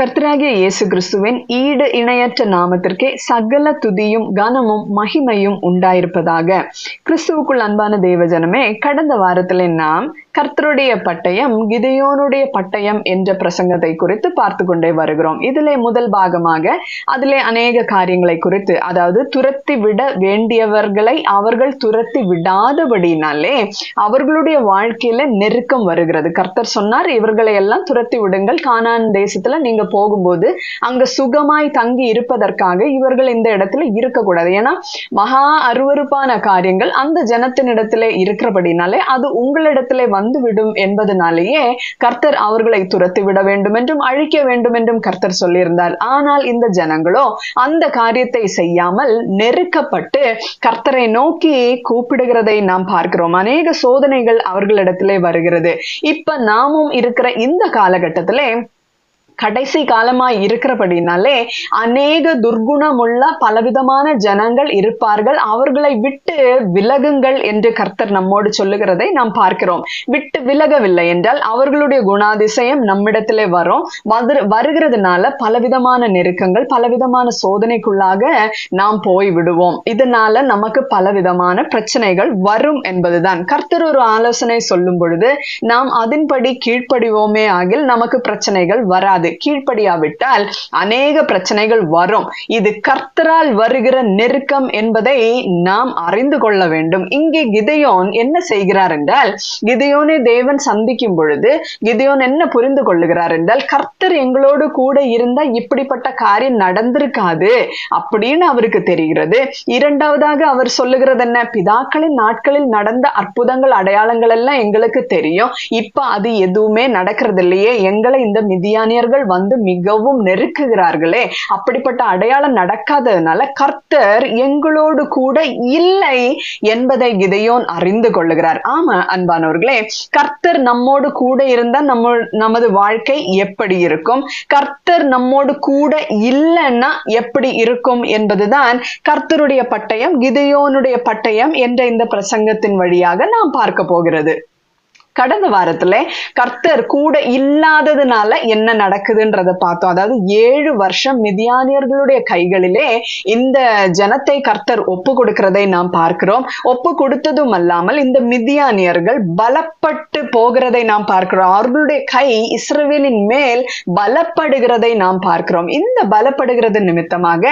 கர்த்தராகிய இயேசு கிறிஸ்துவின் ஈடு இணையற்ற நாமத்திற்கே சகல துதியும் கனமும் மகிமையும் உண்டாயிருப்பதாக கிறிஸ்துவுக்குள் அன்பான தேவஜனமே கடந்த வாரத்தில் நாம் கர்த்தருடைய பட்டயம் கிதையோனுடைய பட்டயம் என்ற பிரசங்கத்தை குறித்து பார்த்து கொண்டே வருகிறோம். இதிலே முதல் பாகமாக அதிலே அநேக காரியங்களை குறித்து அதாவது துரத்தி விட வேண்டியவர்களை அவர்கள் துரத்தி விடாதபடினாலே அவர்களுடைய வாழ்க்கையில நெருக்கம் வருகிறது. கர்த்தர் சொன்னார் இவர்களை எல்லாம் துரத்தி விடுங்கள். கானான் தேசத்துல நீங்க போகும்போது அங்க சுகமாய் தங்கி இருப்பதற்காக இவர்கள் இந்த இடத்துல இருக்கக்கூடாது. ஏன்னா மகா அருவறுப்பான காரியங்கள் அந்த ஜனத்தினிடத்திலே இருக்கிறபடினாலே அது உங்களிடத்திலே வந்து வந்துவிடும் என்பதனாலேயே கர்த்தர் அவர்களை துரத்தி விட வேண்டும் என்றும் அழிக்க வேண்டும் என்றும் கர்த்தர் சொல்லியிருந்தார். ஆனால் இந்த ஜனங்களோ அந்த காரியத்தை செய்யாமல் நெருக்கப்பட்டு கர்த்தரை நோக்கி கூப்பிடுகிறதை நாம் பார்க்கிறோம். அநேக சோதனைகள் அவர்களிடத்திலே வருகிறது. இப்ப நாமும் இருக்கிற இந்த காலகட்டத்திலே கடைசி காலமாய் இருக்கிறபடினாலே அநேக துர்குணமுள்ள பலவிதமான ஜனங்கள் இருப்பார்கள். அவர்களை விட்டு விலகுங்கள் என்று கர்த்தர் நம்மோடு சொல்லுகிறதை நாம் பார்க்கிறோம். விட்டு விலகவில்லை என்றால் அவர்களுடைய குணாதிசயம் நம்மிடத்திலே வரும். வரு- வருகிறதுனால பலவிதமான நெருக்கங்கள் பலவிதமான சோதனைக்குள்ளாக நாம் போய் விடுவோம் இதனால நமக்கு பலவிதமான பிரச்சனைகள் வரும் என்பதுதான். கர்த்தர் ஒரு ஆலோசனை சொல்லும் பொழுது நாம் அதன்படி கீழ்ப்படிவோமே ஆகில் நமக்கு பிரச்சனைகள் வராது. கீழ்ப்படியாவிட்டால் அநேக பிரச்சனைகள் வரும். இது கர்த்தரால் வருகிற நெருக்கம் என்பதை நாம் அறிந்து கொள்ள வேண்டும். இங்கே கிதையோன் என்ன செய்கிறார் என்றால் கிதையோனை தேவன் சந்திக்கும் பொழுது கிதையோன் என்ன புரிந்து கொள்ளுகிறார் என்றால் கர்த்தர் எங்களோடு கூட இருந்தால் இப்படிப்பட்ட காரியம் நடந்திருக்காது அப்படின்னு அவருக்கு தெரிகிறது. இரண்டாவதாக அவர் சொல்லுகிறது என்ன? பிதாக்களின் நாட்களில் நடந்த அற்புதங்கள் அடையாளங்கள் எல்லாம் எங்களுக்கு தெரியும். இப்ப அது எதுவுமே நடக்கிறது இல்லையே எங்களை இந்த மிதியானியர்கள் வந்து மிகவும் நெருக்குகிறார்களே. அப்படிப்பட்ட அடையாளம் நடக்காததுனால கர்த்தர் எங்களோடு கூட இல்லை என்பதை கிதையோன் அறிந்து கொள்ளுகிறார். ஆமா அன்பானவர்களே கர்த்தர் நம்மோடு கூட இருந்தா நம்ம நமது வாழ்க்கை எப்படி இருக்கும்? கர்த்தர் நம்மோடு கூட இல்லைன்னா எப்படி இருக்கும் என்பதுதான் கர்த்தருடைய பட்டயம் கிதையோனுடைய பட்டயம் என்ற இந்த பிரசங்கத்தின் வழியாக நாம் பார்க்க போகிறது. கடந்த வாரத்துல கர்த்தர் கூட இல்லாததுனால என்ன நடக்குதுன்றத பார்த்தோம். அதாவது ஏழு வருஷம் மிதியானியர்களுடைய கைகளிலே இந்த ஜனத்தை கர்த்தர் ஒப்பு கொடுக்கிறதை நாம் பார்க்கிறோம். ஒப்பு கொடுத்ததும் அல்லாமல் இந்த மிதியானியர்கள் பலப்பட்டு போகிறதை நாம் பார்க்கிறோம். அவர்களுடைய கை இஸ்ரவேலின் மேல் பலப்படுகிறதை நாம் பார்க்கிறோம். இந்த பலப்படுகிறது நிமித்தமாக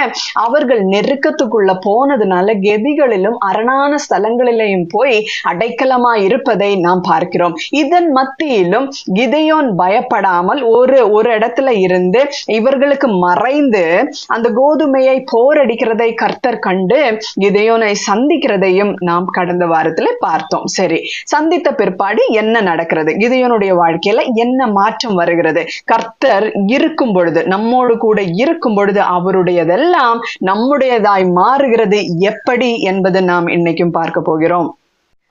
அவர்கள் நெருக்கத்துக்குள்ள போனதுனால கெபிகளிலும் அரணான ஸ்தலங்களிலேயும் போய் அடைக்கலமா இருப்பதை நாம் பார்க்கிறோம். இதன் மத்தியிலும் கிதையோன் பயப்படாமல் ஒரு ஒரு இடத்துல இருந்து இவர்களுக்கு மறைந்து அந்த கோதுமையை போரடிக்கிறதை கர்த்தர் கண்டு கிதையோனை சந்திக்கிறதையும் நாம் கடந்த வாரத்துல பார்த்தோம். சரி சந்தித்த பிற்பாடு என்ன நடக்கிறது? கிதையோனுடைய வாழ்க்கையில என்ன மாற்றம் வருகிறது? கர்த்தர் இருக்கும் பொழுது நம்மோடு கூட இருக்கும் பொழுது அவருடையதெல்லாம் நம்முடையதாய் மாறுகிறது. எப்படி என்பது நாம் இன்னைக்கும் பார்க்க போகிறோம்.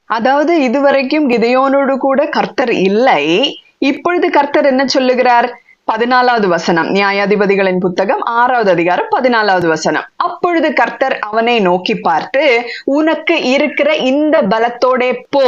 அதாவது இதுவரைக்கும் கிதையோனோடு கூட கர்த்தர் இல்லை. இப்பொழுது கர்த்தர் என்ன சொல்லுகிறார்? பதினாலாவது வசனம். நியாயாதிபதிகளின் புத்தகம் ஆறாவது அதிகாரம் பதினாலாவது வசனம். அப்பொழுது கர்த்தர் அவனை நோக்கி பார்த்து உனக்கு இருக்கிற இந்த பலத்தோட போ.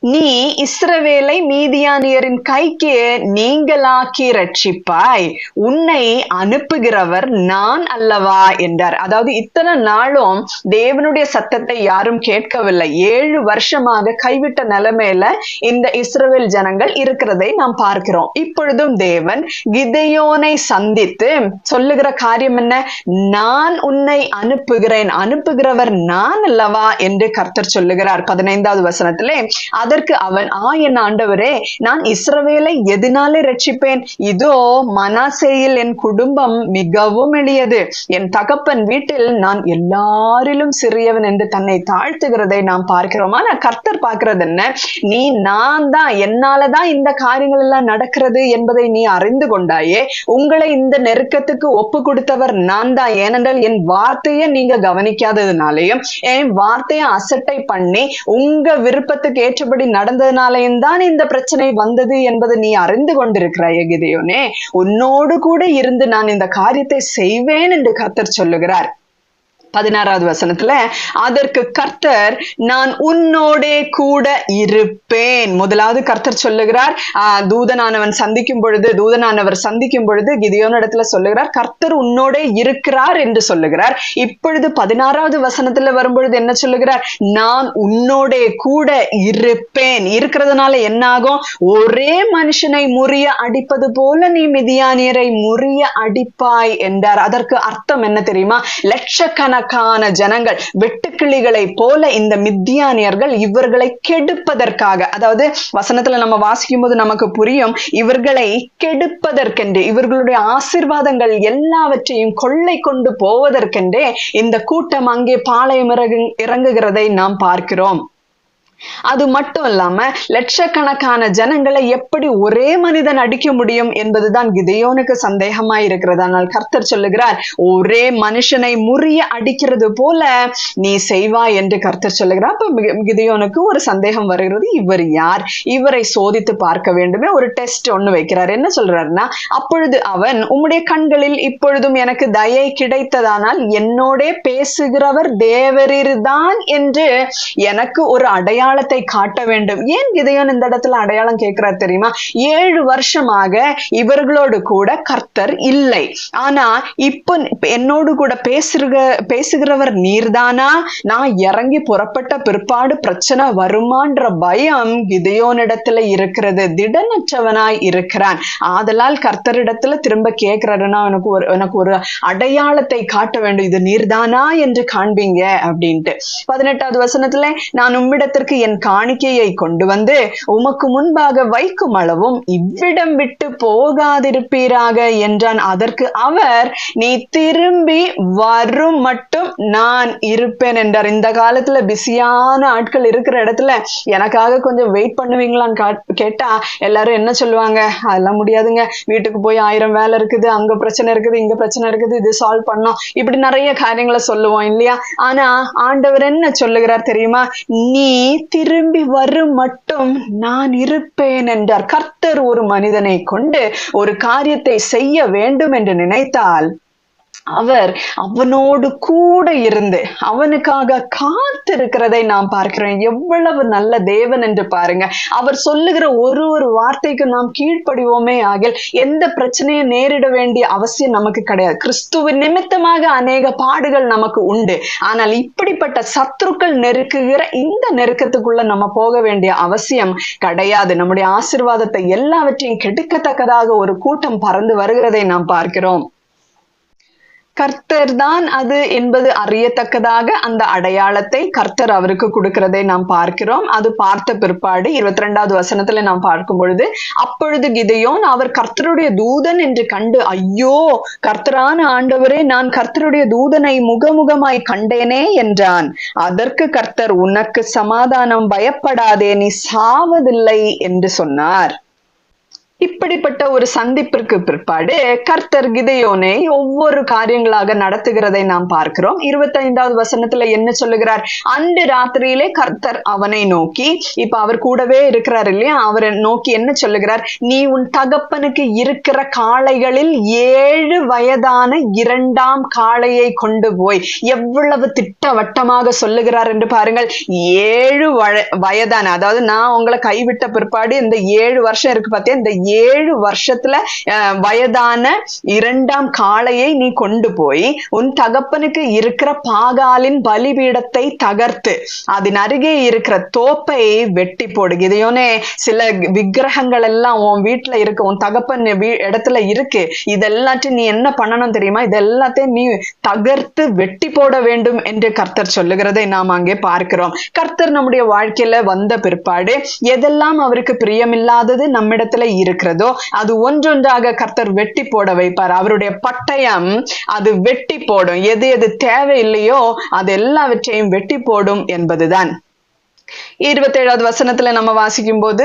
நீ இஸ்ரவேலை மீதியானியரின் கைக்கு நீங்களாக்கி ரட்சிப்பாய். உன்னை அனுப்புகிறவர் நான் அல்லவா? என்றார். அதாவது இத்தனை நாளும் தேவனுடைய சத்தத்தை யாரும் கேட்கவில்லை. ஏழு வருஷமாக கைவிட்ட நிலைமையில இந்த இஸ்ரவேல் ஜனங்கள் இருக்கிறதை நாம் பார்க்கிறோம். இப்பொழுதும் தேவன் கிதையோனை சந்தித்து சொல்லுகிற காரியம் என்ன? நான் உன்னை அனுப்புகிறேன். அனுப்புகிறவர் நான் அல்லவா? என்று கர்த்தர் சொல்லுகிறார் பதினைந்தாவது வசனத்திலே. அதற்கு அவன் ஆ என் ஆண்டவரே நான் இஸ்ரவேலை எதனாலே ரட்சிப்பேன். இதோ மனாசேயில் என் குடும்பம் மிகவும் எளியது. என் தகப்பன் வீட்டில் நான் எல்லாரிலும் சிறியவன் என்று தன்னை தாழ்த்துகிறதை நாம் பார்க்கிறோம். ஆனா கர்த்தர் பார்க்கிறது என்ன? நீ நான் தான் என்னாலதான் இந்த காரியங்கள் எல்லாம் நடக்கிறது என்பதை நீ அறிந்து கொள் கொண்டாயே உங்களை இந்த நெருக்கத்துக்கு ஒப்பு கொடுத்தவர் நான் தான். ஏனென்றால் என் வார்த்தையை நீங்க கவனிக்காததுனாலையும் என் வார்த்தையை அசட்டை பண்ணி உங்க விருப்பத்துக்கு ஏற்றபடி நடந்ததுனாலையும் தான் இந்த பிரச்சனை வந்தது என்பதை நீ அறிந்து கொண்டிருக்கிறாய் எகிதையோனே உன்னோடு கூட இருந்து நான் இந்த காரியத்தை செய்வேன் என்று கத்தர் சொல்லுகிறார். பதினாறாவது வசனத்துல அதற்கு கர்த்தர் நான் உன்னோடே கூட இருப்பேன். முதலாவது கர்த்தர் சொல்லுகிறார் தூதனானவன் சந்திக்கும் பொழுது தூதனானவர் சந்திக்கும் பொழுது கிதியோன் இடத்துல சொல்லுகிறார் கர்த்தர் உன்னோடே இருக்கிறார் என்று சொல்லுகிறார். இப்பொழுது பதினாறாவது வசனத்துல வரும்பொழுது என்ன சொல்லுகிறார்? நான் உன்னோடே கூட இருப்பேன். இருக்கிறதுனால என்ன ஆகும்? ஒரே மனுஷனை முறிய அடிப்பது போல நீ மிதியானியரை முறிய அடிப்பாய் என்றார். அதற்கு அர்த்தம் என்ன தெரியுமா? லட்சக்கணக்கான ஜனங்கள் வெட்டுக்கிளிகளை போல இந்த மித்தியானியர்கள் இவர்களை கெடுப்பதற்காக அதாவது வசனத்துல நம்ம வாசிக்கும் போது நமக்கு புரியும் இவர்களை கெடுப்பதற்கென்று இவர்களுடைய ஆசிர்வாதங்கள் எல்லாவற்றையும் கொள்ளை கொண்டு போவதற்கென்றே இந்த கூட்டம் அங்கே பாளையம் இறங்கு இறங்குகிறதை நாம் பார்க்கிறோம். அது மட்டும் இல்லாம லட்சக்கணக்கான ஜனங்களை எப்படி ஒரே மனிதன் அடிக்க முடியும் என்பதுதான் கிதையோனுக்கு சந்தேகமா இருக்கிறது. ஆனால் கர்த்தர் சொல்லுகிறார் ஒரே மனுஷனை முறிய அடிக்கிறது போல நீ செய்வாய் என்று கர்த்தர் சொல்லுகிறார். அப்ப கிதையோனுக்கு ஒரு சந்தேகம் வருகிறது. இவர் யார்? இவரை சோதித்து பார்க்க வேண்டுமே ஒரு டெஸ்ட் ஒண்ணு வைக்கிறார். என்ன சொல்றாருன்னா அப்பொழுது அவன் உம்முடைய கண்களில் இப்பொழுதும் எனக்கு தயை கிடைத்ததானால் என்னோட பேசுகிறவர் தேவரீர்தான் என்று எனக்கு ஒரு அடையாளம் அடையாளத்தை காட்ட வேண்டும். ஏன் கிதையோன் இந்த இடத்துல அடையாளம் கேட்கிறார் தெரியுமா? ஏழு வருஷமாக இவர்களோடு கூட கர்த்தர் இல்லை. ஆனா இப்ப என்னோடு கூட பேசுகிற பேசுகிறவர் நீர்தானா? நான் இறங்கி புறப்பட்ட பிற்பாடு பிரச்சனை வருமான்ற பயம் கிதையோனிடத்துல இருக்கிறது. திடனற்றவனாய் இருக்கிறான். ஆதலால் கர்த்தரிடத்துல திரும்ப கேட்கிறாருன்னா எனக்கு ஒரு எனக்கு ஒரு அடையாளத்தை காட்ட வேண்டும். இது நீர்தானா என்று காண்பீங்க? அப்படின்ட்டு. பதினெட்டாவது வசனத்துல நான் உம்மிடத்திற்கு என் காணிக்கையை கொண்டு வந்து உமக்கு முன்பாக வைக்கும் அளவும் இவ்விடம் விட்டு போகாதிருப்பீராக என்றான். அதற்கு அவர் நீ திரும்பி வரும் மட்டும் நான் இருப்பேன் என்றார். இந்த காலத்துல பிஸியான ஆட்கள் இருக்கிற இடத்துல எனக்காக கொஞ்சம் வெயிட் பண்ணுவீங்களான்னு கேட்டா எல்லாரும் என்ன சொல்லுவாங்க? அதெல்லாம் முடியாதுங்க. வீட்டுக்கு போய் ஆயிரம் வேலை இருக்குது. அங்க பிரச்சனை இருக்குது. இங்க பிரச்சனை இருக்குது. இது சால்வ் பண்ணோம். இப்படி நிறைய காரியங்களை சொல்லுவோம் இல்லையா? ஆனா ஆண்டவர் என்ன சொல்லுகிறார் தெரியுமா? நீ திரும்பி வரும் மட்டும் நான் இருப்பேன் என்றார். கர்த்தர் ஒரு மனிதனை கொண்டு ஒரு காரியத்தை செய்ய வேண்டும் என்று நினைத்தால் அவர் அவனோடு கூட இருந்து அவனுக்காக காத்திருக்கிறதை நாம் பார்க்கிறோம். எவ்வளவு நல்ல தேவன் என்று பாருங்க. அவர் சொல்லுகிற ஒரு ஒரு வார்த்தைக்கு நாம் கீழ்ப்படிவோமே ஆகில் எந்த பிரச்சனையை நேரிட வேண்டிய அவசியம் நமக்கு கிடையாது. கிறிஸ்துவின் நிமித்தமாக அநேக பாடுகள் நமக்கு உண்டு. ஆனால் இப்படிப்பட்ட சத்துருக்கள் நெருக்குகிற இந்த நெருக்கத்துக்குள்ள நம்ம போக வேண்டிய அவசியம் கிடையாது. நம்முடைய ஆசிர்வாதத்தை எல்லாவற்றையும் கெடுக்கத்தக்கதாக ஒரு கூட்டம் பறந்து வருகிறதை நாம் பார்க்கிறோம். கர்த்தர் தான் அது என்பது அறியத்தக்கதாக அந்த அடையாளத்தை கர்த்தர் அவருக்கு கொடுக்கிறதை நாம் பார்க்கிறோம். அது பார்த்த பிற்பாடு இருபத்தி ரெண்டாவது வசனத்துல நாம் பார்க்கும் பொழுது அப்பொழுது கிதையோன் அவர் கர்த்தருடைய தூதன் என்று கண்டு ஐயோ கர்த்தரான ஆண்டவரே நான் கர்த்தருடைய தூதனை முகமுகமாய் கண்டேனே என்றான். அதற்கு கர்த்தர் உனக்கு சமாதானம் பயப்படாதே நீ சாவதில்லை என்று சொன்னார். இப்படிப்பட்ட ஒரு சந்திப்பிற்கு பிற்பாடு கர்த்தர் கிதையோனை ஒவ்வொரு காரியங்களாக நடத்துகிறதை நாம் பார்க்கிறோம். இருபத்தைந்தாவது வசனத்துல என்ன சொல்லுகிறார்? அன்று ராத்திரியிலே கர்த்தர் அவனை நோக்கி இப்ப அவர் கூடவே இருக்கிறார் இல்லையா? அவரை நோக்கி என்ன சொல்லுகிறார்? நீ உன் தகப்பனுக்கு இருக்கிற காளைகளில் ஏழு வயதான இரண்டாம் காளையை கொண்டு போய் எவ்வளவு திட்டவட்டமாக சொல்லுகிறார் என்று பாருங்கள். ஏழு வய- வயதான அதாவது நான் உங்களை கைவிட்ட பிற்பாடு இந்த ஏழு வருஷம் இருக்கு பார்த்தேன் இந்த ஏழு வருஷத்துல வயதான இரண்டாம் காளையை நீ கொண்டு போய் உன் தகப்பனுக்கு இருக்கிற பாகாலின் பலிபீடத்தை தகர்த்து அதன் அருகே இருக்கிற தோப்பை வெட்டி போடு. இதையோனே சில விக்கிரகங்கள் எல்லாம் உன் வீட்டுல இருக்கு உன் தகப்பன் இடத்துல இருக்கு. இதெல்லாத்தையும் நீ என்ன பண்ணணும் தெரியுமா? இதெல்லாத்தையும் நீ தகர்த்து வெட்டி போட வேண்டும் என்று கர்த்தர் சொல்லுகிறதை நாம் அங்கே பார்க்கிறோம். கர்த்தர் நம்முடைய வாழ்க்கையில வந்த பிற்பாடு எதெல்லாம் அவருக்கு பிரியமில்லாதது நம்மிடத்துல இருக்கிறதோ அது ஒன்றொன்றாக கர்த்தர் வெட்டி போட வைப்பார். அவருடைய பட்டயம் அது வெட்டி போடும். எது எது தேவையில்லையோ அது எல்லாவற்றையும் வெட்டி போடும் என்பதுதான். இருபத்தேழாவது வசனத்துல நம்ம வாசிக்கும் போது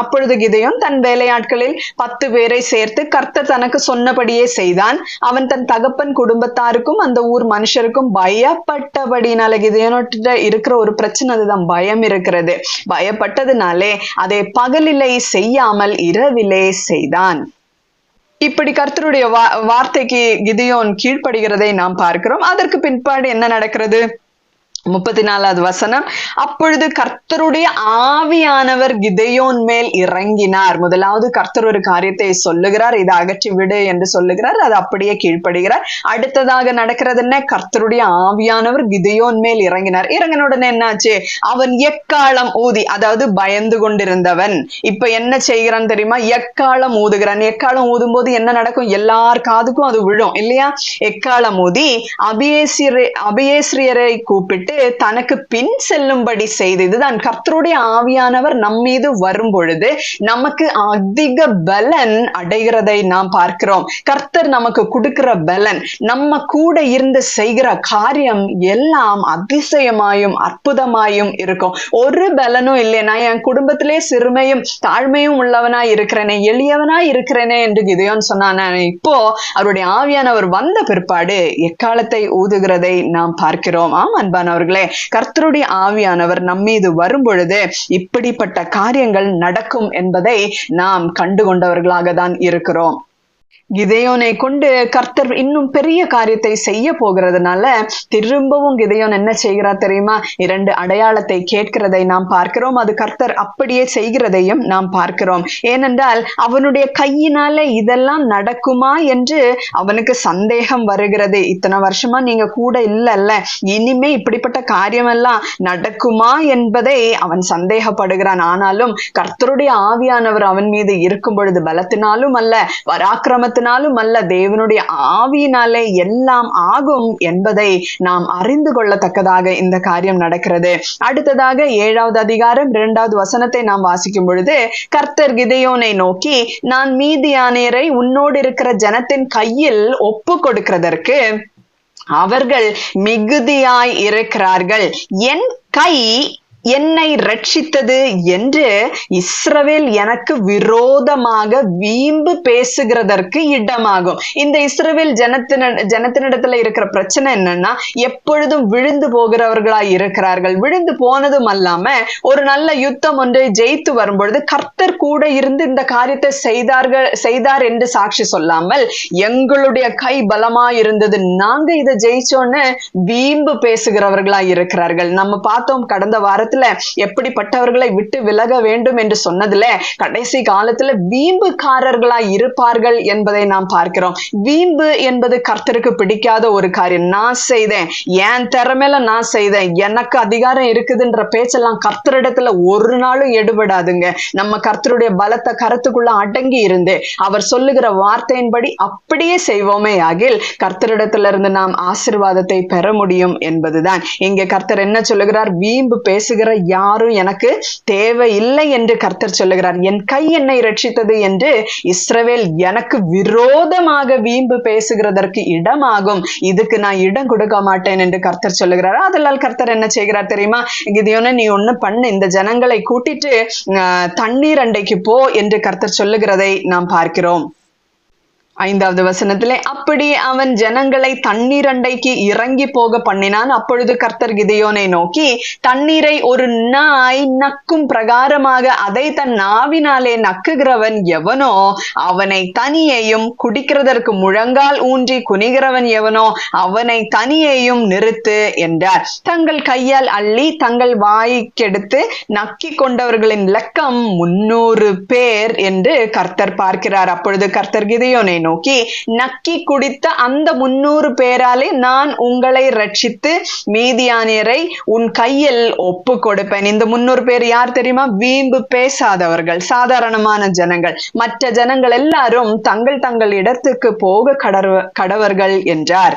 அப்பொழுது கிதையும் தன் வேலையாட்களில் பத்து பேரை சேர்த்து கர்த்தர் தனக்கு சொன்னபடியே செய்தான். அவன் தன் தகப்பன் குடும்பத்தாருக்கும் அந்த ஊர் மனுஷருக்கும் பயப்பட்டபடினால கிதையனோட்ட இருக்கிற ஒரு பிரச்சனை அதுதான். பயம் இருக்கிறது. பயப்பட்டதுனாலே அதை பகலிலே செய்யாமல் இரவிலே செய்தான். இப்படி கர்த்தருடைய வா வார்த்தைக்கு கிதியோன் கீழ்ப்படுகிறதை நாம் பார்க்கிறோம். அதற்கு பின்பாடு என்ன நடக்கிறது? முப்பத்தி நாலாவது வசனம். அப்பொழுது கர்த்தருடைய ஆவியானவர் கிதையோன் மேல் இறங்கினார். முதலாவது கர்த்தர் ஒரு காரியத்தை சொல்லுகிறார். இதை அகற்றி விடு என்று சொல்லுகிறார். அது அப்படியே கீழ்ப்படுகிறார். அடுத்ததாக நடக்கிறது என்ன? கர்த்தருடைய ஆவியானவர் கிதையோன் மேல் இறங்கினார். இறங்கின உடனே என்னாச்சு? அவன் எக்காலம் ஊதி அதாவது பயந்து கொண்டிருந்தவன். இப்ப என்ன செய்கிறான் தெரியுமா? எக்காலம் ஊதுகிறான். எக்காலம் ஊதும் போது என்ன நடக்கும்? எல்லார் காதுக்கும் அது விழும் இல்லையா? எக்காலம் ஊதி அபியேசியரை அபியேஸ்ரியரை கூப்பிட்டு தனக்கு பின் செல்லும்படி செய்து இதுதான் கர்த்தருடைய ஆவியானவர் நம் மீது வரும் பொழுது நமக்கு அதிக பலன் அடைகிறதை நாம் பார்க்கிறோம். கர்த்தர் நமக்கு கொடுக்கிற பலன் நம்ம கூட இருந்து செய்கிற காரியம் எல்லாம் அதிசயமாயும் அற்புதமாயும் இருக்கும். ஒரு பலனும் இல்லை. நான் என் குடும்பத்திலே சிறுமையும் தாழ்மையும் உள்ளவனா இருக்கிறேனே எளியவனா இருக்கிறேனே என்று கிதையோன்னு சொன்னான். இப்போ அவருடைய ஆவியானவர் வந்த பிற்பாடு எக்காலத்தை ஊதுகிறதை நாம் பார்க்கிறோம். ஆம் அன்பானவர்களே கர்த்தருடைய ஆவியானவர் நம்மீது வரும் பொழுது இப்படிப்பட்ட காரியங்கள் நடக்கும் என்பதை நாம் கண்டு கொண்டவர்களாக தான் இருக்கிறோம். கிதையோனை கொண்டு கர்த்தர் இன்னும் பெரிய காரியத்தை செய்ய போகிறதுனால திரும்பவும் கிதையோன் என்ன செய்கிறா தெரியுமா? இரண்டு அடையாளத்தை கேட்கிறதை நாம் பார்க்கிறோம். அது கர்த்தர் அப்படியே செய்கிறதையும் நாம் பார்க்கிறோம். ஏனென்றால் அவனுடைய கையினால இதெல்லாம் நடக்குமா என்று அவனுக்கு சந்தேகம் வருகிறது. இத்தனை வருஷமா நீங்க கூட இல்லைல்ல. இனிமே இப்படிப்பட்ட காரியமெல்லாம் நடக்குமா என்பதை அவன் சந்தேகப்படுகிறான். ஆனாலும் கர்த்தருடைய ஆவியானவர் அவன் மீது இருக்கும் பொழுது பலத்தினாலும் அல்ல நாமத்தினாலும் அல்ல தேவனுடைய ஆவியினாலே எல்லாம் ஆகும் என்பதை நாம் அறிந்து கொள்ளத்தக்கதாக இந்த காரியம் நடக்கிறது. அடுத்ததாக ஏழாவது அதிகாரம் இரண்டாவது வசனத்தை நாம் வாசிக்கும் பொழுது கர்த்தர் கிதையோனை நோக்கி நான் மீதியானேரை உன்னோடு இருக்கிற ஜனத்தின் கையில் ஒப்பு கொடுக்கிறதற்கு அவர்கள் மிகுதியாய் இருக்கிறார்கள். என் கை என்னை ரட்சித்தது என்று இஸ்ரவேல் எனக்கு விரோதமாக வீம்பு பேசுகிறதற்கு இடமாகும். இந்த இஸ்ரவேல் ஜனத்தின ஜனத்தினிடத்துல இருக்கிற பிரச்சனை என்னன்னா எப்பொழுதும் விழுந்து போகிறவர்களாய் இருக்கிறார்கள். விழுந்து போனதும் அல்லாம ஒரு நல்ல யுத்தம் ஒன்றை ஜெயித்து வரும்பொழுது கர்த்தர் கூட இருந்து இந்த காரியத்தை செய்தார்கள் செய்தார் என்று சாட்சி சொல்லாமல் எங்களுடைய கை பலமா இருந்தது. நாங்க இதை ஜெயிச்சோன்னு வீம்பு பேசுகிறவர்களாய் இருக்கிறார்கள். நம்ம பார்த்தோம் கடந்த வாரத்தில் எப்படிப்பட்டவர்களை விட்டு விலக வேண்டும் என்று சொன்னதுல கடைசி காலத்துல வீம்புக்காரர்களாய் இருப்பார்கள் என்பதை நாம் பார்க்கிறோம். வீம்பு என்பது கர்த்தருக்கு பிடிக்காத ஒரு காரியம். நான் செய்தேன். என் திறமையில நான் செய்தேன். எனக்கு அதிகாரம் இருக்குதுன்ற பேச்செல்லாம் கர்த்தரிடத்துல ஒரு நாளும் எடுபடாதுங்க. நம்ம கர்த்தருடைய பலத்தை கருத்துக்குள்ள அடங்கி இருந்து அவர் சொல்லுகிற வார்த்தையின்படி அப்படியே செய்வோமே ஆகில் கர்த்தரிடத்துல இருந்து நாம் ஆசிர்வாதத்தை பெற முடியும் என்பதுதான். இங்க கர்த்தர் என்ன சொல்லுகிறார்? வீம்பு பேசுகிற யாரும் எனக்கு தேவையில்லை என்று கர்த்தர் சொல்லுகிறார். என் கை என்னை ரட்சித்தது என்று இஸ்ரவேல் எனக்கு விரோதமாக வீம்பு பேசுகிறதற்கு இடமாகும். இதுக்கு நான் இடம் கொடுக்க மாட்டேன் என்று கர்த்தர் சொல்லுகிறார். அதனால் கர்த்தர் என்ன செய்கிறார் தெரியுமா? கிதியோன நீ ஒண்ணு பண்ணு. இந்த ஜனங்களை கூட்டிட்டு தண்ணீர் அண்டைக்கு போ என்று கர்த்தர் சொல்லுகிறதை நாம் பார்க்கிறோம். ஐந்தாவது வசனத்திலே அப்படி அவன் ஜனங்களை தண்ணீர் அண்டைக்கு இறங்கி போக பண்ணினான். அப்பொழுது கர்த்தர் கிதையோனை நோக்கி தண்ணீரை ஒரு நாய் நக்கும் பிரகாரமாக அதை தன் நாவினாலே நக்குகிறவன் எவனோ அவனை தனியையும் குடிக்கிறதற்கு முழங்கால் ஊன்றி குனிகிறவன் எவனோ அவனை தனியையும் நிறுத்து என்றார். தங்கள் கையால் அள்ளி தங்கள் வாய்க்கெடுத்து நக்கி கொண்டவர்களின் லக்கம் முன்னூறு பேர் என்று கர்த்தர் பார்க்கிறார். அப்பொழுது கர்த்தர் கிதையோனை நோக்கி நக்கி குடித்த அந்த முன்னூறு பேராலே நான் உங்களை ரட்சித்து மீதியானியரை உன் கையில் ஒப்பு கொடுப்பேன் இந்த முன்னூறு பேர் யார் தெரியுமா? வீம்பு பேசாதவர்கள் சாதாரணமான ஜனங்கள். மற்ற ஜனங்கள் எல்லாரும் தங்கள் தங்கள் இடத்துக்கு போக கடவர்கள் என்றார்.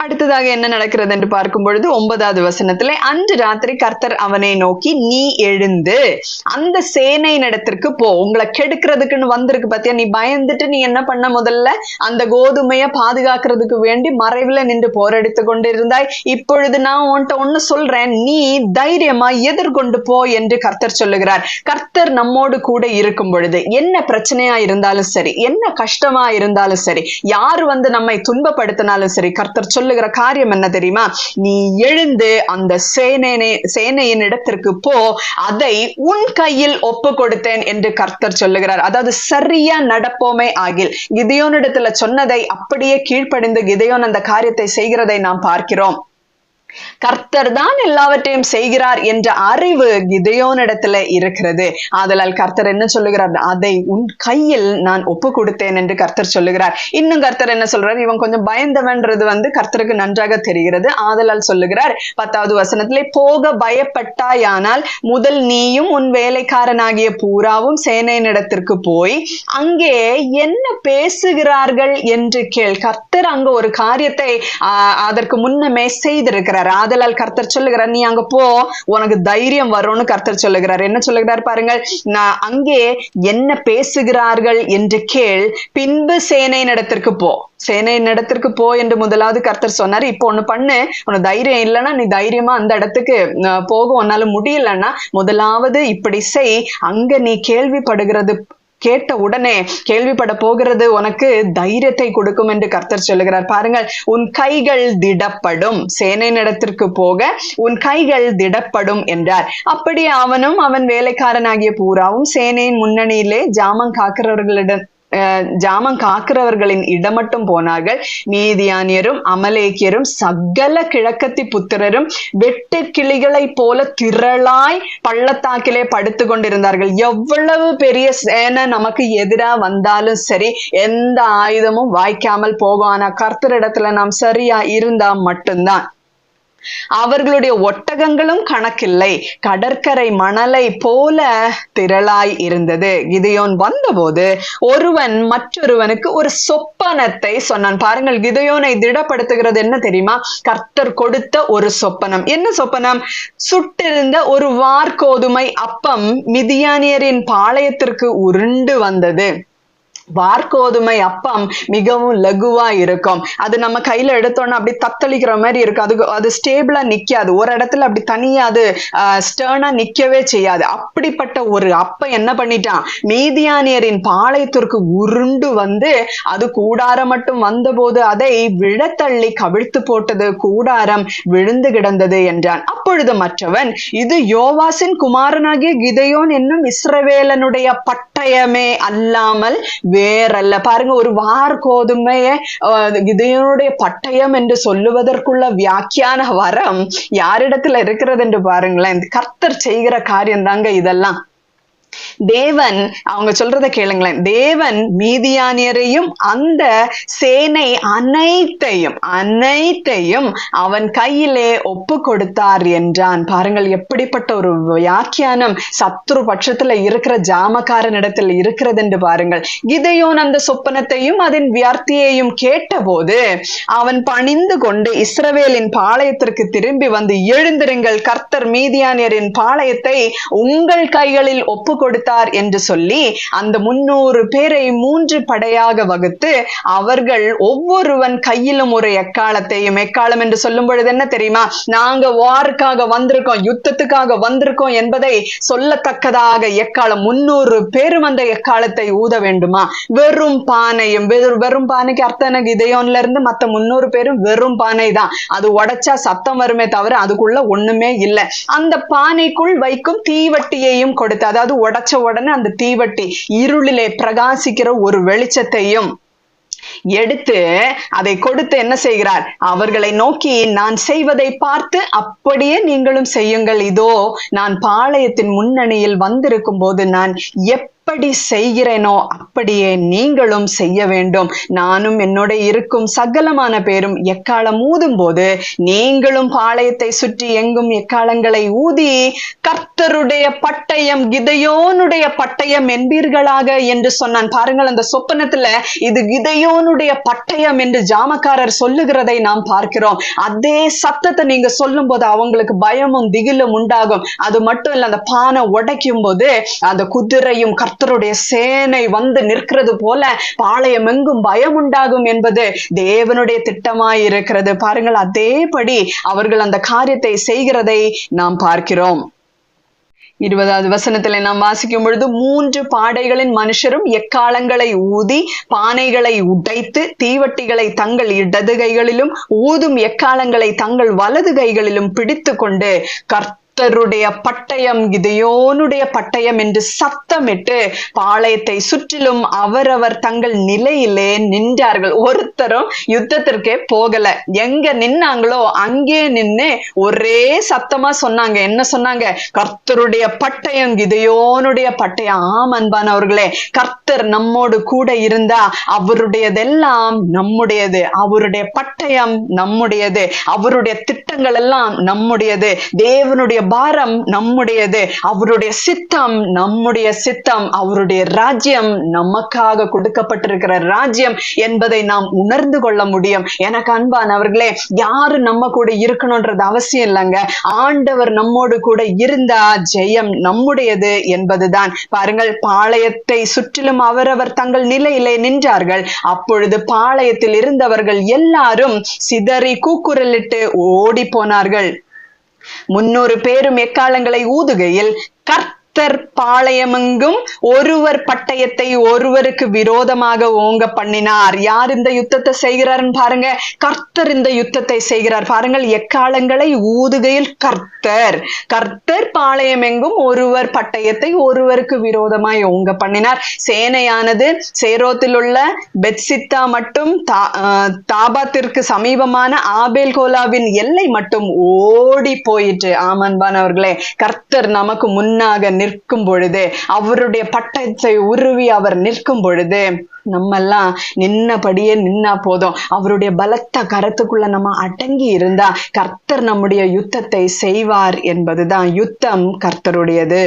அடுத்ததாக என்ன நடக்கிறது என்று பார்க்கும் பொழுது ஒன்பதாவது வசனத்திலே அன்று ராத்திரி கர்த்தர் அவனை நோக்கி நீ எழுந்து அந்த சேனை இடத்திற்கு போ. உங்களை கெடுக்கிறதுக்குன்னு வந்திருக்கு பாத்தியா? நீ பயந்துட்டு நீ என்ன பண்ண முதல்ல? அந்த கோதுமைய பாதுகாக்கிறதுக்கு வேண்டி மறைவுல நின்று போரடித்து கொண்டிருந்தாய். இப்பொழுது நான் உன்கிட்ட ஒண்ணு சொல்றேன். நீ தைரியமா எதிர்கொண்டு போ என்று கர்த்தர் சொல்லுகிறார். கர்த்தர் நம்மோடு கூட இருக்கும் பொழுது என்ன பிரச்சனையா இருந்தாலும் சரி என்ன கஷ்டமா இருந்தாலும் சரி யாரு வந்து நம்மை துன்பப்படுத்தினாலும் சரி கர்த்தர் சொல்லுகிற காரியம் என்ன தெரியுமா? நீ எழுந்து அந்த சேனே சேனையின் இடத்திற்கு போ. அதை உன் கையில் ஒப்பு கொடுத்தேன் என்று கர்த்தர் சொல்லுகிறார். அதாவது சரியா நடப்போமே ஆகில். கிதையோனிடத்துல சொன்னதை அப்படியே கீழ்ப்படிந்து கிதையோன் அந்த காரியத்தை செய்கிறதை நாம் பார்க்கிறோம். கர்த்தர் தான் எல்லாவற்றையும் செய்கிறார் என்ற அறிவு கிதையோனிடத்துல இருக்கிறது. ஆதலால் கர்த்தர் என்ன சொல்லுகிறார்? அதை உன் கையில் நான் ஒப்பு கொடுத்தேன் என்று கர்த்தர் சொல்லுகிறார். இன்னும் கர்த்தர் என்ன சொல்றார்? இவன் கொஞ்சம் பயந்தவன்றது வந்து கர்த்தருக்கு நன்றாக தெரிகிறது. ஆதலால் சொல்லுகிறார் பத்தாவது வசனத்திலே போக பயப்பட்டாயானால் முதல் நீயும் உன் வேலைக்காரனாகிய பூராவும் சேனையினிடத்திற்கு போய் அங்கே என்ன பேசுகிறார்கள் என்று கேள். கர்த்தர் அங்க ஒரு காரியத்தை அதற்கு முன்னமே செய்திருக்கிறார். ஆதலால் கர்த்தர் சொல்லுகிறார் நீ அங்க போ உனக்கு தைரியம் வரும்னு கர்த்தர் சொல்லுகிறார். என்ன சொல்லுகிறார் பாருங்கள் நான் அங்கே என்ன பேசுகிறார்கள் என்று கேள் பின்பு சேனை இடத்திற்கு போ. சேனை இடத்திற்கு போ என்று முதலாவது கர்த்தர் சொன்னார். இப்போ ஒண்ணு பண்ணு உனக்கு தைரியம் இல்லைன்னா நீ தைரியமா அந்த இடத்துக்கு போக உன்னால முடியலன்னா முதலாவது இப்படி செய். அங்க நீ கேள்விப்படுகிறது கேட்ட உடனே கேள்விப்பட போகிறது உனக்கு தைரியத்தை கொடுக்கும் என்று கர்த்தர் சொல்லுகிறார். பாருங்கள் உன் கைகள் திடப்படும். சேனை இடத்திற்கு போக உன் கைகள் திடப்படும் என்றார். அப்படி அவனும் அவன் வேலைக்காரனாகிய பூராவும் சேனையின் முன்னணியிலே ஜாமம் காக்கிறவர்களிடம் ஜாமம் காக்கிறவர்களின் இடமட்டும் போனார்கள். நீதியானியரும் அமலேக்கியரும் சகல கிழக்கத்தி புத்திரரும் வெட்டு கிளிகளைப் போல திரளாய் பள்ளத்தாக்கிலே படுத்து கொண்டிருந்தார்கள். எவ்வளவு பெரிய சேனை நமக்கு எதிரா வந்தாலும் சரி எந்த ஆயுதமும் வாய்க்காமல் போகும். ஆனா கர்த்தரிடத்துல நாம் சரியா இருந்தா மட்டும்தான். அவர்களுடைய ஒட்டகங்களும் கணக்கில்லை. கடற்கரை மணலை போல திரளாய் இருந்தது. கிதையோன் வந்தபோது ஒருவன் மற்றொருவனுக்கு ஒரு சொப்பனத்தை சொன்னான். பாருங்கள் கிதையோனை திடப்படுத்துகிறது என்ன தெரியுமா? கர்த்தர் கொடுத்த ஒரு சொப்பனம். என்ன சொப்பனம்? சுட்டிருந்த ஒரு வார்கோதுமை அப்பம் மிதியானியரின் பாளையத்திற்கு உருண்டு வந்தது. வார்கோதுமை அப்பம் மிகவும் லகுவா இருக்கும். அது நம்ம கையில எடுத்தோம்னா அப்படி தத்தளிக்கிற மாதிரி இருக்கும். அது அது ஸ்டேபிளா நிக்காது. ஒரு இடத்துல அப்படி தனியா அது ஸ்டர்னா நிக்கவே செய்யாது. அப்படிப்பட்ட ஒரு அப்ப என்ன பண்ணிட்டான்? மீதியானியரின் பாளையத்திற்கு உருண்டு வந்து அது கூடாரம் மட்டும் வந்தபோது அதை விழத்தள்ளி கவிழ்த்து போட்டது கூடாரம் விழுந்து கிடந்தது என்றான். அப்பொழுது மற்றவன் இது யோவாசின் குமாரனாகிய கிதையோன் என்னும் இஸ்ரவேலனுடைய பட்டயமே அல்லாமல் வேறல்ல. பாருங்க ஒரு வார் கோதுமைய இதனுடைய பட்டயம் என்று சொல்லுவதற்குள்ள வியாக்கியான வரம் யாரிடத்துல இருக்கிறது என்று பாருங்களேன். கர்த்தர் செய்கிற காரியம் தாங்க இதெல்லாம். தேவன் அவங்க சொல்றதை கேளுங்களேன். தேவன் மீதியானியரையும் அந்த சேனை அனைத்தையும் அனைத்தையும் அவன் கையிலே ஒப்பு கொடுத்தார் என்றான். பாருங்கள் எப்படிப்பட்ட ஒரு வியாக்கியானம். சத்ரு பட்சத்துல இருக்கிற ஜாமக்காரனிடத்தில் இருக்கிறது என்று பாருங்கள். கிதையோன் அந்த சொப்பனத்தையும் அதன் வியார்த்தியையும் கேட்டபோது அவன் பணிந்து கொண்டு இஸ்ரவேலின் பாளையத்திற்கு திரும்பி வந்து எழுந்திருங்கள் கர்த்தர் மீதியானியரின் பாளையத்தை உங்கள் கைகளில் ஒப்பு கொடுத்து கொடுத்தார் என்று சொல்லி அந்த முன்னூறு பேரை மூன்று படையாக வகுத்து அவர்கள் ஒவ்வொருவன் கையிலும் ஒரு எக்காலத்தையும் எக்காலம் என்று சொல்லும் பொழுது என்ன தெரியுமா? நாங்க வாருக்காக வந்திருக்கோம் யுத்தத்துக்காக வந்திருக்கோம் என்பதை சொல்லத்தக்கதாக எக்காலம் முன்னூறு பேரும் அந்த எக்காலத்தை ஊத வேண்டுமா? வெறும் பானையும் வெறும் பானைக்கு அர்த்தம் எனக்கு இதயம்ல இருந்து மத்த முன்னூறு பேரும் வெறும் பானை தான். அது உடைச்சா சத்தம் வருமே தவிர அதுக்குள்ள ஒண்ணுமே இல்லை. அந்த பானைக்குள் வைக்கும் தீவட்டியையும் கொடுத்து அதாவது உடைச்ச உடனே அந்த தீவட்டி இருளிலே பிரகாசிக்கிற ஒரு வெளிச்சத்தையும் எடுத்து அதை கொடுத்து என்ன செய்கிறார்? அவர்களை நோக்கி நான் செய்வதை பார்த்து அப்படியே நீங்களும் செய்யுங்கள். இதோ நான் பாளையத்தின் முன்னணியில் வந்திருக்கும் போது நான் எப்ப எப்படி செய்கிறேனோ அப்படியே நீங்களும் செய்ய வேண்டும். நானும் என்னோட இருக்கும் சகலமான பேரும் எக்காலம் ஊதும் போது நீங்களும் பாளையத்தை சுற்றி எங்கும் எக்காலங்களை ஊதி கர்த்தருடைய பட்டயம் கிதையோனுடைய பட்டயம் என்பீர்களாக என்று சொன்னான். பாருங்கள் அந்த சொப்பனத்துல இது கிதையோனுடைய பட்டயம் என்று ஜாமக்காரர் சொல்லுகிறதை நாம் பார்க்கிறோம். அதே சத்தத்தை நீங்க சொல்லும் போது அவங்களுக்கு பயமும் திகிலும் உண்டாகும். அது மட்டும் இல்ல அந்த பானை உடைக்கும் போது அந்த குதிரையும் கர்த்தருடைய சேனை வந்து நிற்கிறது போல பாளையம் எங்கும் பயம் உண்டாகும் என்பது தேவனுடைய திட்டமாய் இருக்கிறது பாருங்கள் அதேபடி அவர்கள் அந்த காரியத்தை செய்கிறதை நாம் பார்க்கிறோம். இருபதாவது வசனத்துல நாம் வாசிக்கும் பொழுது மூன்று பாடைகளின் மனுஷரும் எக்காலங்களை ஊதி பானைகளை உடைத்து தீவட்டிகளை தங்கள் இடது கைகளிலும் ஊதும் எக்காலங்களை தங்கள் வலது கைகளிலும் பிடித்து கொண்டு கர்த்த கர்த்தருடைய பட்டயம் கிதையோனுடைய பட்டயம் என்று சத்தமிட்டு பாளையத்தை சுற்றிலும் அவரவர் தங்கள் நிலையிலே நின்றார்கள். ஒருத்தரும் யுத்தத்திற்கே போகல. எங்க நின்னாங்களோ அங்கே நின்னு ஒரே சத்தமா சொன்னாங்க. என்ன சொன்னாங்க? கர்த்தருடைய பட்டயம் கிதையோனுடைய பட்டயம். ஆம் அன்பானவர்களே கர்த்தர் நம்மோடு கூட இருந்தா அவருடையதெல்லாம் நம்முடையது. அவருடைய பட்டயம் நம்முடையது. அவருடைய திட்டங்கள் எல்லாம் நம்முடையது. தேவனுடைய பாரம் நம்முடையது அவருடைய சித்தம் நம்முடைய சித்தம் அவருடைய ராஜ்யம் நமக்காக கொடுக்கப்பட்டிருக்கிற ராஜ்யம் என்பதை நாம் உணர்ந்து கொள்ள முடியும். எனக்கு அன்பானவர்களே யாரு நம்ம கூட இருக்கணும்ன்றது அவசியம் இல்லைங்க. ஆண்டவர் நம்மோடு கூட இருந்தா ஜெயம் நம்முடையது என்பதுதான். பாருங்கள் பாளையத்தை சுற்றிலும் அவரவர் தங்கள் நிலையிலே நின்றார்கள். அப்பொழுது பாளையத்தில் இருந்தவர்கள் எல்லாரும் சிதறி கூக்குரலிட்டு ஓடி போனார்கள். முன்னூறு பேரும் எக்காலங்களை ஊதுகையில் கர்த்தர் பாளையமெங்கும் ஒருவர் பட்டயத்தை ஒருவருக்கு விரோதமாக ஓங்க பண்ணினார். யார் இந்த யுத்தத்தை செய்கிறார்னு பாருங்க. கர்த்தர் இந்த யுத்தத்தை செய்கிறார். பாருங்கள் எக்காலங்களை ஊதுகையில் கர்த்தர். கர்த்தர் பாளையமெங்கும் ஒருவர் பட்டயத்தை ஒருவருக்கு விரோதமாய் ஓங்க பண்ணினார். சேனையானது சேரோத்தில் உள்ள பெட்சித்தா மட்டும் தா- ஆஹ் தாபாத்திற்கு சமீபமான ஆபேல் கோலாவின் எல்லை மட்டும் ஓடி போயிற்று. ஆமன்பானவர்களே கர்த்தர் நமக்கு முன்னாக நிற்கும் பொழுது அவருடைய பட்டத்தை உருவி அவர் நிற்கும் பொழுது நம்மெல்லாம் நின்னபடியே நின்னா போதும். அவருடைய பலத்த கரத்துக்குள்ள நம்ம அடங்கி இருந்தா கர்த்தர் நம்முடைய யுத்தத்தை செய்வார் என்பதுதான் யுத்தம் கர்த்தருடையது.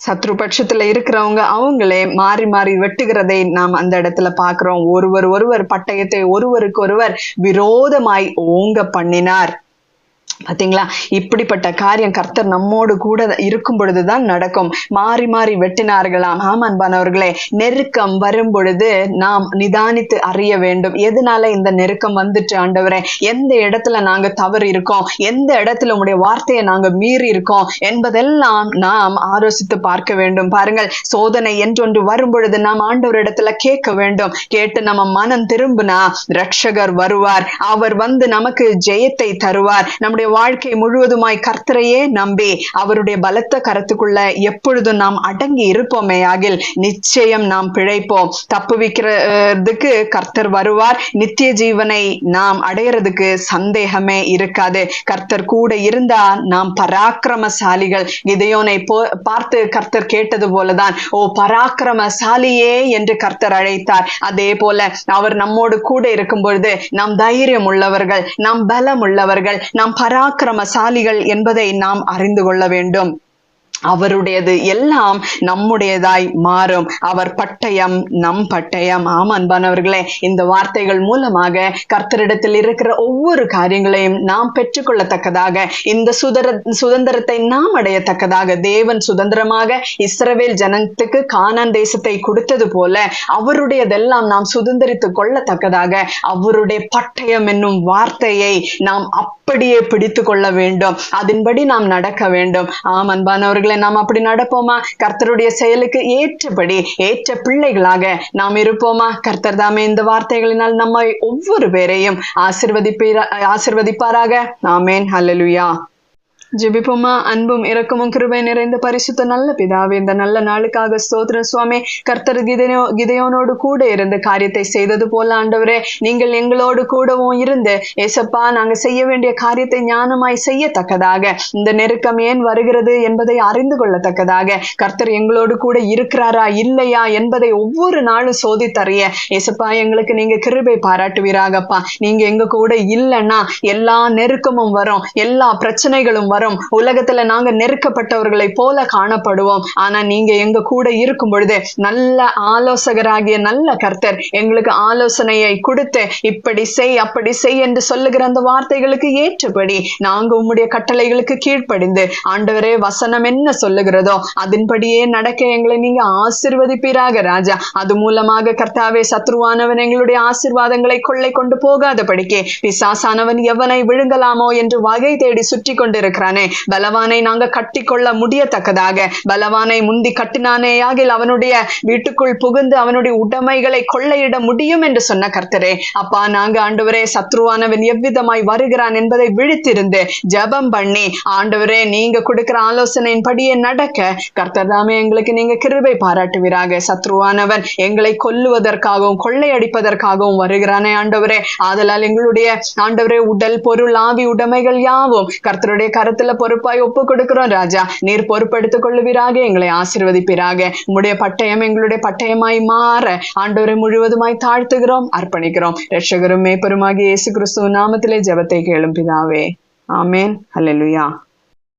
சத்ரு பட்சத்துல இருக்கிறவங்க அவங்களே மாறி மாறி வெட்டுகிறதை நாம் அந்த இடத்துல பாக்குறோம் ஒருவர் ஒருவர் பட்டயத்தை ஒருவருக்கு ஒருவர் விரோதமாய் ஓங்க பண்ணினார். பாத்தீங்களா? இப்படிப்பட்ட காரியம் கர்த்தர் நம்மோடு கூட இருக்கும் பொழுதுதான் நடக்கும். மாறி மாறி வெட்டினார்களாம். ஆமன்பானவர்களே நெருக்கம் வரும் பொழுது நாம் நிதானித்து அறிய வேண்டும். எதனால இந்த நெருக்கம் வந்துட்டு ஆண்டவரே? எந்த இடத்துல நாங்க தவறு இருக்கோம்? எந்த இடத்துல உங்களுடைய வார்த்தையை நாங்க மீறி இருக்கோம்? என்பதெல்லாம் நாம் ஆலோசித்து பார்க்க வேண்டும். பாருங்கள் சோதனை என்றொன்று வரும் பொழுது நாம் ஆண்டவர் இடத்துல கேட்க வேண்டும். கேட்டு நம்ம மனம் திரும்பினா ரட்சகர் வருவார். அவர் வந்து நமக்கு ஜெயத்தை தருவார். நம்முடைய நம்முடைய வாழ்க்கை முழுவதுமாய் கர்த்தரையே நம்பி அவருடைய பலத்த கரத்துக்குள்ள எப்பொழுதும் நாம் அடங்கி இருப்போமே ஆகில் நிச்சயம் நாம் பிழைப்போம். தப்புவிக்கிறதுக்கு கர்த்தர் வருவார். நித்திய ஜீவனை நாம் அடையிறதுக்கு சந்தேகமே இருக்காது. கர்த்தர் கூட இருந்தா நாம் பராக்கிரமசாலிகள். கிதையோனை போ பார்த்து கர்த்தர் கேட்டது போலதான் ஓ பராக்கிரமசாலியே என்று கர்த்தர் அழைத்தார். அதே போல அவர் நம்மோடு கூட இருக்கும் பொழுது நாம் தைரியம் உள்ளவர்கள் நாம் பலம் உள்ளவர்கள் நாம் பர பராக்கிரமசாலிகள் என்பதை நாம் அறிந்து கொள்ள வேண்டும். அவருடையது எல்லாம் நம்முடையதாய் மாறும். அவர் பட்டயம் நம் பட்டயம். ஆம் அன்பானவர்களே இந்த வார்த்தைகள் மூலமாக கர்த்தரிடத்தில் இருக்கிற ஒவ்வொரு காரியங்களையும் நாம் பெற்றுக்கொள்ளத்தக்கதாக இந்த சுதர சுதந்திரத்தை நாம் அடையத்தக்கதாக தேவன் சுதந்திரமாக இஸ்ரவேல் ஜனத்துக்கு கானான் தேசத்தை கொடுத்தது போல அவருடையதெல்லாம் நாம் சுதந்திரித்துக் கொள்ளத்தக்கதாக அவருடைய பட்டயம் என்னும் வார்த்தையை நாம் அப்படியே பிடித்து கொள்ள வேண்டும். அதன்படி நாம் நடக்க வேண்டும். ஆம் அன்பானவர்களே நாம் அப்படி நடப்போமா? கர்த்தருடைய செயலுக்கு ஏற்றபடி ஏற்ற பிள்ளைகளாக நாம் இருப்போமா? கர்த்தர் தாமே இந்த வார்த்தைகளினால் நம்மை ஒவ்வொரு பேரையும் ஆசிர்வதிப்பீரா ஆசிர்வதிப்பாராக. ஆமேன். ஹalleluya. ஜெபிப்போமா? அன்பும் இறக்கமும் கிருபை நிறைந்த பரிசுத்த நல்ல பிதாவே இந்த நல்ல நாளுக்காக ஸ்தோத்திர சுவாமி. கர்த்தர் கிதையோ கிதையோனோடு கூட இருந்து காரியத்தை செய்தது போல ஆண்டவரே நீங்கள் எங்களோடு கூடவும் இருந்து ஏசப்பா நாங்க செய்ய வேண்டிய காரியத்தை ஞானமாய் செய்யத்தக்கதாக இந்த நெருக்கம் ஏன் வருகிறது என்பதை அறிந்து கொள்ளத்தக்கதாக கர்த்தர் எங்களோடு கூட இருக்கிறாரா இல்லையா என்பதை ஒவ்வொரு நாளும் சோதித்தறிய ஏசப்பா எங்களுக்கு நீங்க கிருபை பாராட்டுவீராகப்பா. நீங்க எங்க கூட இல்லைன்னா எல்லா நெருக்கமும் வரும் எல்லா பிரச்சனைகளும் வரும். உலகத்துல நாங்க நெருக்கப்பட்டவர்களை போல காணப்படுவோம். ஆனா நீங்க எங்க கூட இருக்கும் பொழுது நல்ல ஆலோசகராகிய நல்ல கர்த்தர் எங்களுக்கு ஆலோசனையை கொடுத்து இப்படி செய் அப்படி செய் என்று சொல்லுகிற அந்த வார்த்தைகளுக்கு ஏற்றபடி நாங்க உம்முடைய கட்டளைகளுக்கு கீழ்ப்படிந்து ஆண்டவரே வசனம் என்ன சொல்லுகிறதோ அதன்படியே நடக்க எங்களை நீங்க ஆசிர்வதிப்பீராக ராஜா. அது மூலமாக கர்த்தாவே சத்ருவானவன் எங்களுடைய ஆசிர்வாதங்களை கொள்ளை கொண்டு போகாதபடிக்கே பிசாசானவன் எவனை விழுங்கலாமோ என்று வகை தேடி சுற்றி கொண்டிருக்கிறார் இருக்கிறானே பலவானை நாங்க கட்டிக்கொள்ள முடியத்தக்கதாக. பலவானை முந்தி கட்டினானே ஆகில் அவனுடைய வீட்டுக்குள் புகுந்து அவனுடைய உடைமைகளை கொள்ளையிட முடியும் என்று சொன்ன கர்த்தரே. அப்பா நாங்க ஆண்டவரே சத்ருவானவன் எவ்விதமாய் வருகிறான் என்பதை விழித்திருந்து ஜபம் பண்ணி ஆண்டவரே நீங்க கொடுக்கிற ஆலோசனையின்படியே நடக்க கர்த்தர் தாமே எங்களுக்கு நீங்க கிருபை பாராட்டுவீராக. சத்ருவானவன் எங்களை கொல்லுவதற்காகவும் கொள்ளையடிப்பதற்காகவும் வருகிறானே ஆண்டவரே. ஆதலால் எங்களுடைய ஆண்டவரே உடல் பொருள் ஆவி உடைமைகள் யாவும் கர்த்தருடைய கருத்து கருத்துல பொறுப்பாய் ஒப்பு கொடுக்கிறோம் ராஜா. நீர் பொறுப்பெடுத்துக் கொள்ளுவீராக எங்களை ஆசிர்வதிப்பீராக. உங்களுடைய பட்டயம் எங்களுடைய பட்டயமாய் மாற ஆண்டோரை முழுவதுமாய் தாழ்த்துகிறோம் அர்ப்பணிக்கிறோம். ரட்சகரும் மேப்பருமாகிய இயேசு கிறிஸ்துவ நாமத்திலே ஜபத்தை கேளும் பிதாவே. ஆமேன். ஹalleluya.